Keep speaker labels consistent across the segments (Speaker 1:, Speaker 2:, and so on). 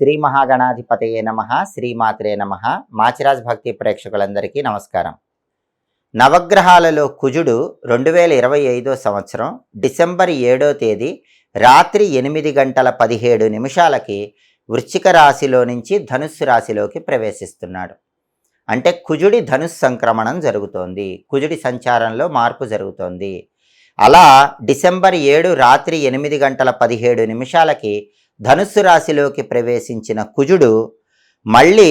Speaker 1: శ్రీ మహాగణాధిపతయే నమ శ్రీమాత్రే నమ. మాచిరాజ్ భక్తి ప్రేక్షకులందరికీ నమస్కారం. నవగ్రహాలలో కుజుడు రెండు వేల ఇరవై ఐదో సంవత్సరం డిసెంబర్ ఏడో తేదీ రాత్రి ఎనిమిది గంటల పదిహేడు నిమిషాలకి వృశ్చిక రాశిలో నుంచి ధనుస్సు రాశిలోకి ప్రవేశిస్తున్నాడు. అంటే కుజుడి ధనుస్సు సంక్రమణం జరుగుతోంది. కుజుడి సంచారంలో మార్పు జరుగుతోంది. అలా డిసెంబర్ ఏడు రాత్రి ఎనిమిది గంటల పదిహేడు నిమిషాలకి ధనుస్సు రాశిలోకి ప్రవేశించిన కుజుడు మళ్ళీ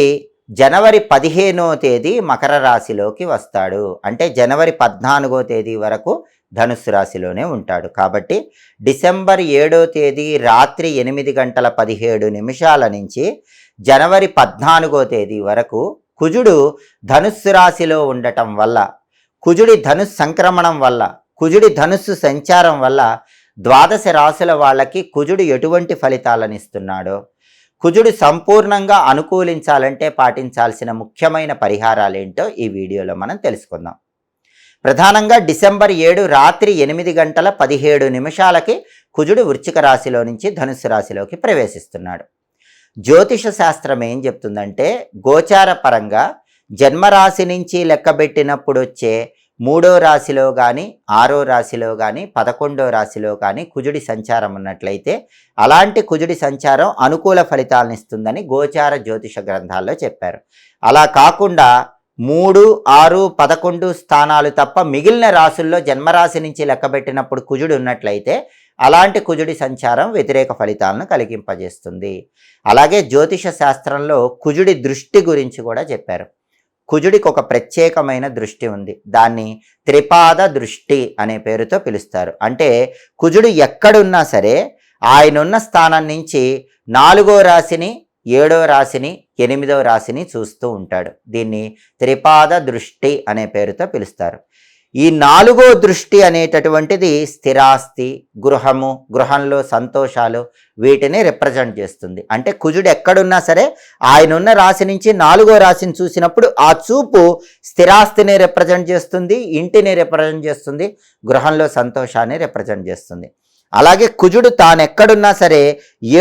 Speaker 1: జనవరి పదిహేనో తేదీ మకర రాశిలోకి వస్తాడు. అంటే జనవరి పద్నాలుగో తేదీ వరకు ధనుస్సు రాశిలోనే ఉంటాడు. కాబట్టి డిసెంబర్ ఏడో తేదీ రాత్రి ఎనిమిది గంటల పదిహేడు నిమిషాల నుంచి జనవరి పద్నాలుగో తేదీ వరకు కుజుడు ధనుస్సు రాశిలో ఉండటం వల్ల కుజుడి ధనుస్సు సంక్రమణం వల్ల కుజుడి ధనుస్సు సంచారం వల్ల ద్వాదశ రాశుల వాళ్ళకి కుజుడు ఎటువంటి ఫలితాలను ఇస్తున్నాడో కుజుడు సంపూర్ణంగా అనుకూలించాలంటే పాటించాల్సిన ముఖ్యమైన పరిహారాలు ఏంటో ఈ వీడియోలో మనం తెలుసుకుందాం. ప్రధానంగా డిసెంబర్ ఏడు రాత్రి ఎనిమిది గంటల పదిహేడు నిమిషాలకి కుజుడు వృశ్చిక రాశిలో నుంచి ధనుస్సు రాశిలోకి ప్రవేశిస్తున్నాడు. జ్యోతిష శాస్త్రం ఏం చెప్తుందంటే గోచార పరంగా జన్మరాశి నుంచి లెక్కబెట్టినప్పుడు వచ్చే మూడో రాశిలో కానీ ఆరో రాశిలో కానీ పదకొండో రాశిలో కానీ కుజుడి సంచారం ఉన్నట్లయితే అలాంటి కుజుడి సంచారం అనుకూల ఫలితాలను ఇస్తుందని గోచార జ్యోతిష గ్రంథాల్లో చెప్పారు. అలా కాకుండా మూడు ఆరు పదకొండు స్థానాలు తప్ప మిగిలిన రాసుల్లో జన్మరాశి నుంచి లెక్కబెట్టినప్పుడు కుజుడు ఉన్నట్లయితే అలాంటి కుజుడి సంచారం వ్యతిరేక ఫలితాలను కలిగింపజేస్తుంది. అలాగే జ్యోతిష శాస్త్రంలో కుజుడి దృష్టి గురించి కూడా చెప్పారు. కుజుడికి ఒక ప్రత్యేకమైన దృష్టి ఉంది. దాన్ని త్రిపాద దృష్టి అనే పేరుతో పిలుస్తారు. అంటే కుజుడు ఎక్కడున్నా సరే ఆయనున్న స్థానం నుంచి నాలుగో రాశిని ఏడో రాశిని ఎనిమిదో రాశిని చూస్తూ ఉంటాడు. దీన్ని త్రిపాద దృష్టి అనే పేరుతో పిలుస్తారు. ఈ నాలుగో దృష్టి అనేటటువంటిది స్థిరాస్తి గృహము గృహంలో సంతోషాలు వీటిని రిప్రజెంట్ చేస్తుంది. అంటే కుజుడు ఎక్కడున్నా సరే ఆయన ఉన్న రాశి నుంచి నాలుగో రాశిని చూసినప్పుడు ఆ చూపు స్థిరాస్తిని రిప్రజెంట్ చేస్తుంది ఇంటిని రిప్రజెంట్ చేస్తుంది గృహంలో సంతోషాన్ని రిప్రజెంట్ చేస్తుంది. అలాగే కుజుడు తాను ఎక్కడున్నా సరే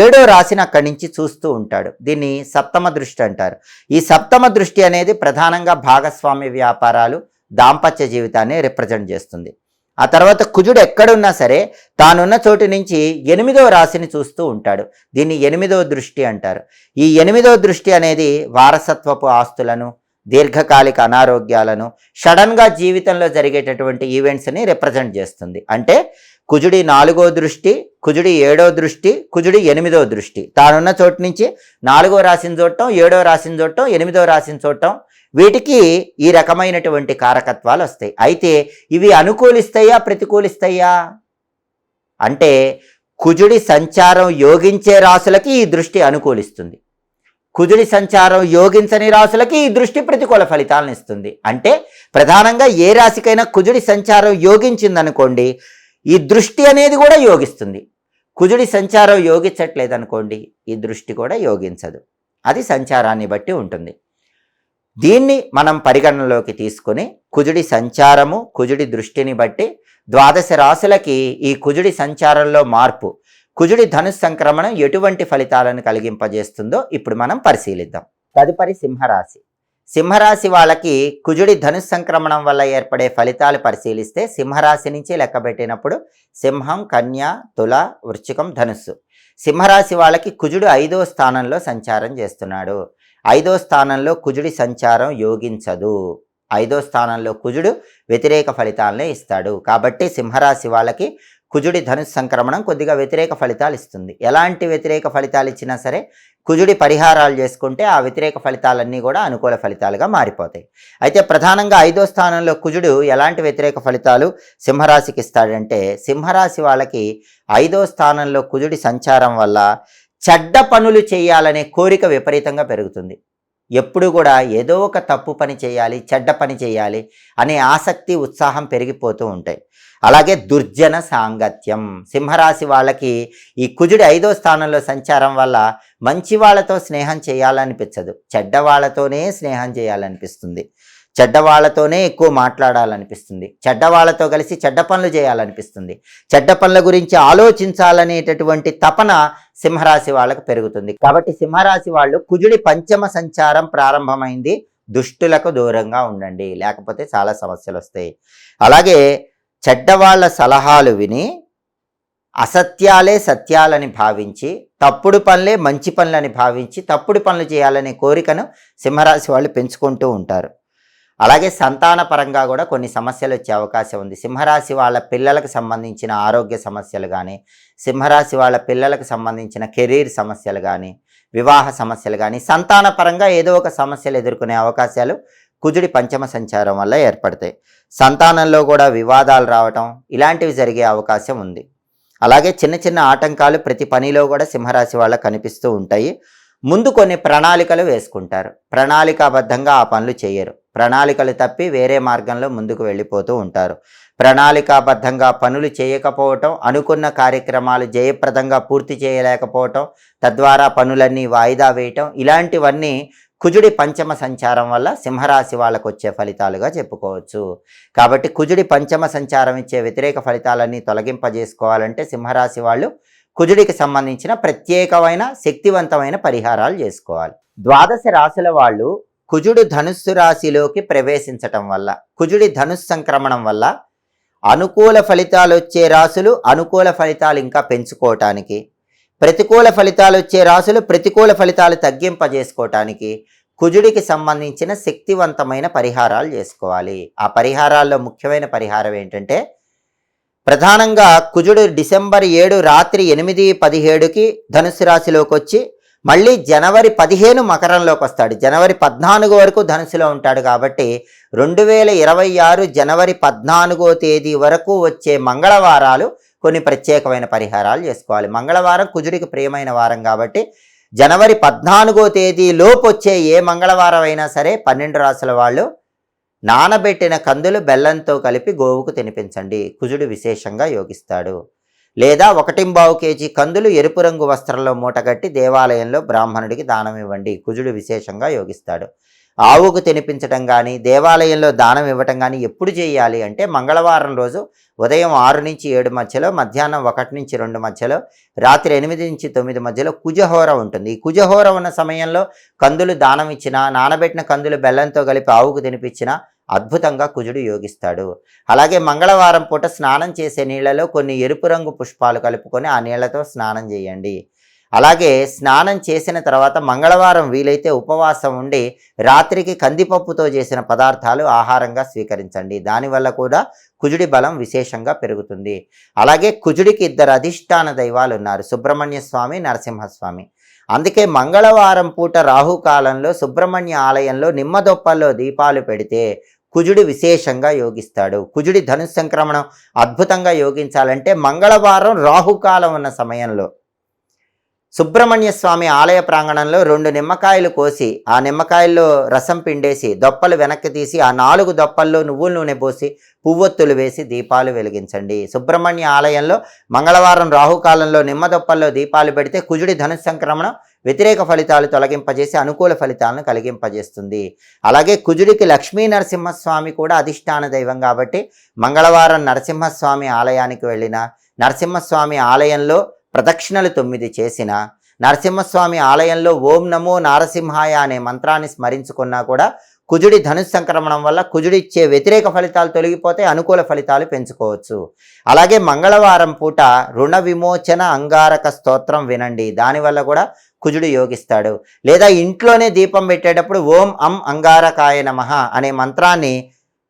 Speaker 1: ఏడో రాశిని అక్కడి నుంచి చూస్తూ ఉంటాడు. దీన్ని సప్తమ దృష్టి అంటారు. ఈ సప్తమ దృష్టి అనేది ప్రధానంగా భాగస్వామ్య వ్యాపారాలు దాంపత్య జీవితాన్ని రిప్రజెంట్ చేస్తుంది. ఆ తర్వాత కుజుడు ఎక్కడున్నా సరే తానున్న చోటు నుంచి ఎనిమిదో రాశిని చూస్తూ ఉంటాడు. దీన్ని ఎనిమిదో దృష్టి అంటారు. ఈ ఎనిమిదో దృష్టి అనేది వారసత్వపు ఆస్తులను దీర్ఘకాలిక అనారోగ్యాలను సడన్గా జీవితంలో జరిగేటటువంటి ఈవెంట్స్ని రిప్రజెంట్ చేస్తుంది. అంటే కుజుడి నాలుగో దృష్టి కుజుడి ఏడో దృష్టి కుజుడి ఎనిమిదో దృష్టి. తానున్న చోటు నుంచి నాలుగో రాశిని చూడటం ఏడో రాశిని చూడటం ఎనిమిదో రాశిని చూడటం వీటికి ఈ రకమైనటువంటి కారకత్వాలు వస్తాయి. అయితే ఇవి అనుకూలిస్తాయా ప్రతికూలిస్తాయా? అంటే కుజుడి సంచారం యోగించే రాసులకి ఈ దృష్టి అనుకూలిస్తుంది. కుజుడి సంచారం యోగించని రాసులకి ఈ దృష్టి ప్రతికూల ఫలితాలను ఇస్తుంది. అంటే ప్రధానంగా ఏ రాశికైనా కుజుడి సంచారం యోగించిందనుకోండి ఈ దృష్టి అనేది కూడా యోగిస్తుంది. కుజుడి సంచారం యోగించట్లేదు అనుకోండి ఈ దృష్టి కూడా యోగించదు. అది సంచారాన్ని బట్టి ఉంటుంది. దీన్ని మనం పరిగణనలోకి తీసుకుని కుజుడి సంచారము కుజుడి దృష్టిని బట్టి ద్వాదశ రాశులకి ఈ కుజుడి సంచారంలో మార్పు కుజుడి ధనుస్ సంక్రమణం ఎటువంటి ఫలితాలను కలిగింపజేస్తుందో ఇప్పుడు మనం పరిశీలిద్దాం. తదుపరి సింహరాశి. సింహరాశి వాళ్ళకి కుజుడి ధనుస్ సంక్రమణం వల్ల ఏర్పడే ఫలితాలు పరిశీలిస్తే సింహరాశి నుంచి లెక్కబెట్టినప్పుడు సింహం కన్య తుల వృశ్చికం ధనుస్సు. సింహరాశి వాళ్ళకి కుజుడు ఐదో స్థానంలో సంచారం చేస్తున్నాడు. ఐదో స్థానంలో కుజుడి సంచారం యోగించదు. ఐదో స్థానంలో కుజుడు వ్యతిరేక ఫలితాలనే ఇస్తాడు. కాబట్టి సింహరాశి వాళ్ళకి కుజుడి ధనుసు సంక్రమణం కొద్దిగా వ్యతిరేక ఫలితాలు ఇస్తుంది. ఎలాంటి వ్యతిరేక ఫలితాలు ఇచ్చినా సరే కుజుడి పరిహారాలు చేసుకుంటే ఆ వ్యతిరేక ఫలితాలన్నీ కూడా అనుకూల ఫలితాలుగా మారిపోతాయి. అయితే ప్రధానంగా ఐదో స్థానంలో కుజుడు ఎలాంటి వ్యతిరేక ఫలితాలు సింహరాశికి ఇస్తాడంటే సింహరాశి వాళ్ళకి ఐదో స్థానంలో కుజుడి సంచారం వల్ల చెడ్డ పనులు చేయాలనే కోరిక విపరీతంగా పెరుగుతుంది. ఎప్పుడు కూడా ఏదో ఒక తప్పు పని చేయాలి చెడ్డ పని చేయాలి అనే ఆసక్తి ఉత్సాహం పెరిగిపోతూ ఉంటాయి. అలాగే దుర్జన సాంగత్యం. సింహరాశి వాళ్ళకి ఈ కుజుడి ఐదో స్థానంలో సంచారం వల్ల మంచి వాళ్ళతో స్నేహం చేయాలనిపించదు. చెడ్డ వాళ్ళతోనే స్నేహం చేయాలనిపిస్తుంది. చెడ్డవాళ్ళతోనే ఎక్కువ మాట్లాడాలనిపిస్తుంది. చెడ్డవాళ్ళతో కలిసి చెడ్డ పనులు చేయాలనిపిస్తుంది. చెడ్డ పనుల గురించి ఆలోచించాలనేటటువంటి తపన సింహరాశి వాళ్ళకు పెరుగుతుంది. కాబట్టి సింహరాశి వాళ్ళు కుజుడి పంచమ సంచారం ప్రారంభమైంది. దుష్టులకు దూరంగా ఉండండి. లేకపోతే చాలా సమస్యలు వస్తాయి అలాగే చెడ్డవాళ్ళ సలహాలు విని అసత్యాలే సత్యాలని భావించి తప్పుడు పనులే మంచి పనులని భావించి తప్పుడు పనులు చేయాలనే కోరికను సింహరాశి వాళ్ళు పెంచుకుంటూ ఉంటారు. అలాగే సంతాన పరంగా కూడా కొన్ని సమస్యలు వచ్చే అవకాశం ఉంది. సింహరాశి వాళ్ళ పిల్లలకు సంబంధించిన ఆరోగ్య సమస్యలు కానీ సింహరాశి వాళ్ళ పిల్లలకు సంబంధించిన కెరీర్ సమస్యలు కానీ వివాహ సమస్యలు కానీ సంతాన పరంగా ఏదో ఒక సమస్యలు ఎదుర్కొనే అవకాశాలు కుజుడి పంచమ సంచారం వల్ల ఏర్పడతాయి. సంతానంలో కూడా వివాదాలు రావటం ఇలాంటివి జరిగే అవకాశం ఉంది. అలాగే చిన్న చిన్న ఆటంకాలు ప్రతి పనిలో కూడా సింహరాశి వాళ్ళకు కనిపిస్తూ ఉంటాయి. ముందు కొన్ని ప్రణాళికలు వేసుకుంటారు. ప్రణాళికాబద్ధంగా ఆ పనులు చేయరు. ప్రణాళికలు తప్పి వేరే మార్గంలో ముందుకు వెళ్ళిపోతూ ఉంటారు. ప్రణాళికాబద్ధంగా పనులు చేయకపోవటం అనుకున్న కార్యక్రమాలు జయప్రదంగా పూర్తి చేయలేకపోవటం తద్వారా పనులన్నీ వాయిదా వేయటం ఇలాంటివన్నీ కుజుడి పంచమ సంచారం వల్ల సింహరాశి వాళ్ళకు వచ్చే ఫలితాలుగా చెప్పుకోవచ్చు. కాబట్టి కుజుడి పంచమ సంచారం ఇచ్చే వ్యతిరేక ఫలితాలన్నీ తొలగింపజేసుకోవాలంటే సింహరాశి వాళ్ళు కుజుడికి సంబంధించిన ప్రత్యేకమైన శక్తివంతమైన పరిహారాలు చేసుకోవాలి. ద్వాదశ రాశుల వాళ్ళు కుజుడు ధనుస్సు రాశిలోకి ప్రవేశించటం వల్ల కుజుడి ధనుస్సు సంక్రమణం వల్ల అనుకూల ఫలితాలు వచ్చే రాశులు అనుకూల ఫలితాలు ఇంకా పెంచుకోవటానికి ప్రతికూల ఫలితాలు వచ్చే రాశులు ప్రతికూల ఫలితాలు తగ్గింపజేసుకోవటానికి కుజుడికి సంబంధించిన శక్తివంతమైన పరిహారాలు చేసుకోవాలి. ఆ పరిహారాల్లో ముఖ్యమైన పరిహారం ఏంటంటే ప్రధానంగా కుజుడు డిసెంబర్ ఏడు రాత్రి ఎనిమిది పదిహేడుకి ధనుసు రాశిలోకి వచ్చి మళ్ళీ జనవరి పదిహేను మకరంలోకి వస్తాడు. జనవరి పద్నాలుగు వరకు ధనుసులో ఉంటాడు కాబట్టి రెండు వేల ఇరవై ఆరు జనవరి పద్నాలుగో తేదీ వరకు వచ్చే మంగళవారాలు కొన్ని ప్రత్యేకమైన పరిహారాలు చేసుకోవాలి. మంగళవారం కుజుడికి ప్రియమైన వారం కాబట్టి జనవరి పద్నాలుగో తేదీ లోపు వచ్చే ఏ మంగళవారం అయినా సరే పన్నెండు రాసుల వాళ్ళు నానబెట్టిన కందులు బెల్లంతో కలిపి గోవుకు తినిపించండి. కుజుడు విశేషంగా యోగిస్తాడు. లేదా ఒకటింబావు కేజీ కందులు ఎరుపు రంగు వస్త్రంలో మూటగట్టి దేవాలయంలో బ్రాహ్మణుడికి దానం ఇవ్వండి. కుజుడు విశేషంగా యోగిస్తాడు. ఆవుకు తినిపించడం కానీ దేవాలయంలో దానం ఇవ్వటం కానీ ఎప్పుడు చేయాలి అంటే మంగళవారం రోజు ఉదయం ఆరు నుంచి ఏడు మధ్యలో మధ్యాహ్నం ఒకటి నుంచి రెండు మధ్యలో రాత్రి ఎనిమిది నుంచి తొమ్మిది మధ్యలో కుజహోర ఉంటుంది. ఈ కుజహోర ఉన్న సమయంలో కందులు దానం ఇచ్చినా నానబెట్టిన కందులు బెల్లంతో కలిపి ఆవుకు తినిపించినా అద్భుతంగా కుజుడు యోగిస్తాడు. అలాగే మంగళవారం పూట స్నానం చేసే నీళ్ళలో కొన్ని ఎరుపు రంగు పుష్పాలు కలుపుకొని ఆ నీళ్ళతో స్నానం చేయండి. అలాగే స్నానం చేసిన తర్వాత మంగళవారం వీలైతే ఉపవాసం ఉండి రాత్రికి కందిపప్పుతో చేసిన పదార్థాలు ఆహారంగా స్వీకరించండి. దానివల్ల కూడా కుజుడి బలం విశేషంగా పెరుగుతుంది. అలాగే కుజుడికి ఇద్దరు అధిష్టాన దైవాలు ఉన్నారు. సుబ్రహ్మణ్య స్వామి నరసింహస్వామి. అందుకే మంగళవారం పూట రాహుకాలంలో సుబ్రహ్మణ్య ఆలయంలో నిమ్మదొప్పల్లో దీపాలు పెడితే కుజుడు విశేషంగా యోగిస్తాడు. కుజుడి ధను సంక్రమణం అద్భుతంగా యోగించాలంటే మంగళవారం రాహుకాలం ఉన్న సమయంలో సుబ్రహ్మణ్య స్వామి ఆలయ ప్రాంగణంలో రెండు నిమ్మకాయలు కోసి ఆ నిమ్మకాయల్లో రసం పిండేసి దొప్పలు వెనక్కి తీసి ఆ నాలుగు దొప్పల్లో నువ్వుల నూనె పోసి పువ్వొత్తులు వేసి దీపాలు వెలిగించండి. సుబ్రహ్మణ్య ఆలయంలో మంగళవారం రాహుకాలంలో నిమ్మ దొప్పల్లో దీపాలు పెడితే కుజుడి ధను సంక్రమణం వ్యతిరేక ఫలితాలు తొలగింపజేసి అనుకూల ఫలితాలను కలిగింపజేస్తుంది. అలాగే కుజుడికి లక్ష్మీ నరసింహస్వామి కూడా అధిష్టాన దైవం కాబట్టి మంగళవారం నరసింహస్వామి ఆలయానికి వెళ్ళిన నరసింహస్వామి ఆలయంలో ప్రదక్షిణలు తొమ్మిది చేసిన నరసింహస్వామి ఆలయంలో ఓం నమో నారసింహాయ అనే మంత్రాన్ని స్మరించుకున్నా కూడా కుజుడి ధనుసు సంక్రమణం వల్ల కుజుడిచ్చే వ్యతిరేక ఫలితాలు తొలగిపోతే అనుకూల ఫలితాలు పెంచుకోవచ్చు. అలాగే మంగళవారం పూట రుణ విమోచన అంగారక స్తోత్రం వినండి. దానివల్ల కూడా కుజుడు యోగిస్తాడు. లేదా ఇంట్లోనే దీపం పెట్టేటప్పుడు ఓం అం అంగారకాయ నమః అనే మంత్రాన్ని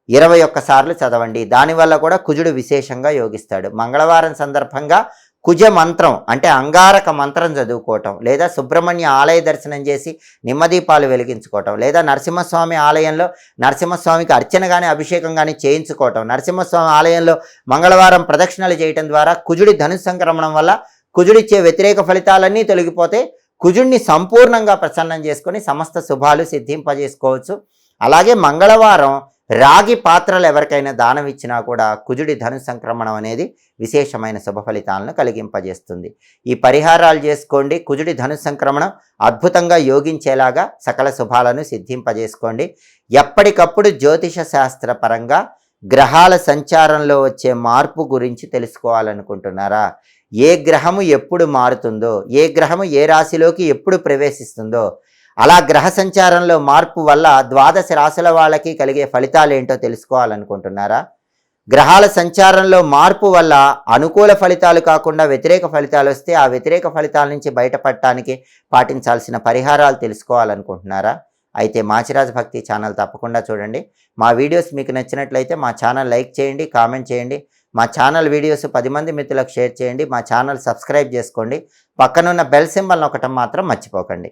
Speaker 1: ఇరవై ఒక్కసార్లు చదవండి. దానివల్ల కూడా కుజుడు విశేషంగా యోగిస్తాడు. మంగళవారం సందర్భంగా కుజ మంత్రం అంటే అంగారక మంత్రం చదువుకోవటం లేదా సుబ్రహ్మణ్య ఆలయ దర్శనం చేసి నిమ్మదీపాలు వెలిగించుకోవటం లేదా నరసింహస్వామి ఆలయంలో నరసింహస్వామికి అర్చన కానీ అభిషేకం కానీ చేయించుకోవటం. నరసింహస్వామి ఆలయంలో మంగళవారం ప్రదక్షిణలు చేయటం ద్వారా కుజుడి ధను సంక్రమణం వల్ల కుజుడిచ్చే వ్యతిరేక ఫలితాలన్నీ తొలగిపోతే కుజుడిని సంపూర్ణంగా ప్రసన్నం చేసుకొని సమస్త శుభాలు సిద్ధింపజేసుకోవచ్చు. అలాగే మంగళవారం రాగి పాత్రలు ఎవరికైనా దానం ఇచ్చినా కూడా కుజుడి ధను సంక్రమణం అనేది విశేషమైన శుభ ఫలితాలను కలిగింపజేస్తుంది. ఈ పరిహారాలు చేసుకోండి కుజుడి ధను సంక్రమణం అద్భుతంగా యోగించేలాగా సకల శుభాలను సిద్ధింపజేసుకోండి. ఎప్పటికప్పుడు జ్యోతిష శాస్త్ర పరంగా గ్రహాల సంచారంలో వచ్చే మార్పు గురించి తెలుసుకోవాలనుకుంటున్నారా? ఏ గ్రహము ఎప్పుడు మారుతుందో ఏ గ్రహము ఏ రాశిలోకి ఎప్పుడు ప్రవేశిస్తుందో అలా గ్రహ సంచారంలో మార్పు వల్ల ద్వాదశ రాశుల వాళ్ళకి కలిగే ఫలితాలు ఏంటో తెలుసుకోవాలనుకుంటున్నారా? గ్రహాల సంచారంలో మార్పు వల్ల అనుకూల ఫలితాలు కాకుండా వ్యతిరేక ఫలితాలు వస్తే ఆ వ్యతిరేక ఫలితాల నుంచి బయటపడటానికి పాటించాల్సిన పరిహారాలు తెలుసుకోవాలనుకుంటున్నారా? అయితే మాచిరాజ్ భక్తి ఛానల్ తప్పకుండా చూడండి. మా వీడియోస్ మీకు నచ్చినట్లయితే మా ఛానల్ లైక్ చేయండి కామెంట్ చేయండి. మా ఛానల్ వీడియోస్ పది మంది మిత్రులకు షేర్ చేయండి. మా ఛానల్ సబ్స్క్రైబ్ చేసుకోండి. పక్కనున్న బెల్ సింబల్ ఒకటం మాత్రం మర్చిపోకండి.